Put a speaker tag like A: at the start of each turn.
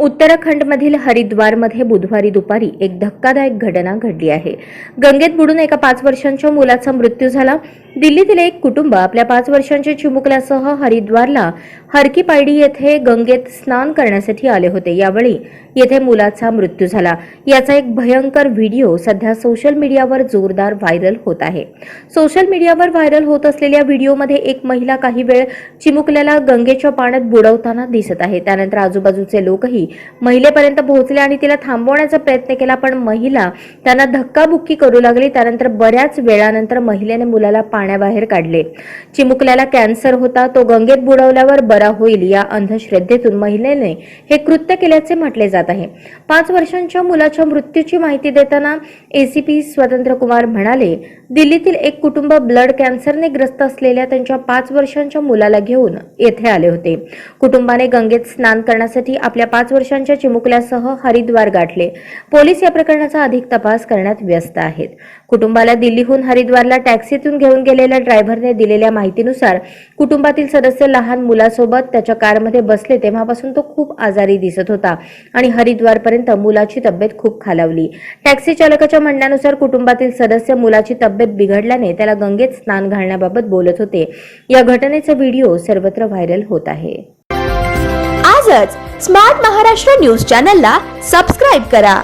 A: उत्तराखंडमधील हरिद्वारमध्ये बुधवारी दुपारी एक धक्कादायक घटना घडली आहे. गंगेत बुडून एका पाच वर्षांच्या मुलाचा मृत्यू झाला. दिल्लीतील एक कुटुंब आपल्या पाच वर्षांच्या चिमुकल्यासह हरिद्वारला हरकी पायडी येथे गंगेत स्नान करण्यासाठी आले होते. यावेळी येथे मुलाचा मृत्यू झाला. याचा एक भयंकर व्हिडिओ सध्या सोशल मीडियावर जोरदार व्हायरल होत आहे. सोशल मीडियावर व्हायरल होत असलेल्या व्हिडिओमध्ये एक महिला काही वेळ चिमुकल्याला गंगेच्या पाण्यात बुडवताना दिसत आहे. त्यानंतर आजूबाजूचे लोकही महिलेपर्यंत पोहोचले आणि तिला थांबवण्याचा प्रयत्न केला पण महिला त्यांना धक्काबुक्की करू लागली. त्यानंतर बऱ्याच वेळानंतर महिलेने मुलाला पाण्याबाहेर काढले. चिमुकल्याला कॅन्सर होता तो गंगेत बुडवल्यावर बरा होईल या अंधश्रद्धेतून महिलेने हे कृत्य केल्याचे म्हटले जात आहे. पाच वर्षांच्या मुलाच्या मृत्यूची माहिती देताना एसीपी स्वतंत्र कुमार म्हणाले दिल्लीतील एक कुटुंब ब्लड कॅन्सरने ग्रस्त असलेल्या त्यांच्या पाच वर्षांच्या मुलाला घेऊन येथे आले होते. कुटुंबाने गंगेत स्नान करण्यासाठी आपल्या पाच वर्षांच्या चिमुकल्यासह हरिद्वार गाठले. पोलीस या प्रकरणाचा अधिक तपास करण्यात व्यस्त आहेत. कुटुंबाला दिल्लीहून हरिद्वारला टॅक्सीतून घेऊन गेलेल्या ड्रायव्हरने दिलेल्या माहितीनुसार कुटुंबातील सदस्य लहान मुलासोबत त्याच्या कारमध्ये बसले तेव्हापासून तो खूप आजारी दिसत होता आणि हरिद्वारपर्यंत मुलाची तब्येत खूप खालावली. टॅक्सी चालकाच्या म्हणण्यानुसार कुटुंबातील सदस्य मुलाची तब्येत बिघडल्याने त्याला गंगेत स्नान घालण्याबाबत बोलत होते. या घटनेचा व्हिडिओ सर्वत्र व्हायरल होत आहे.
B: आजच स्मार्ट महाराष्ट्र न्यूज चॅनलला सबस्क्राईब करा.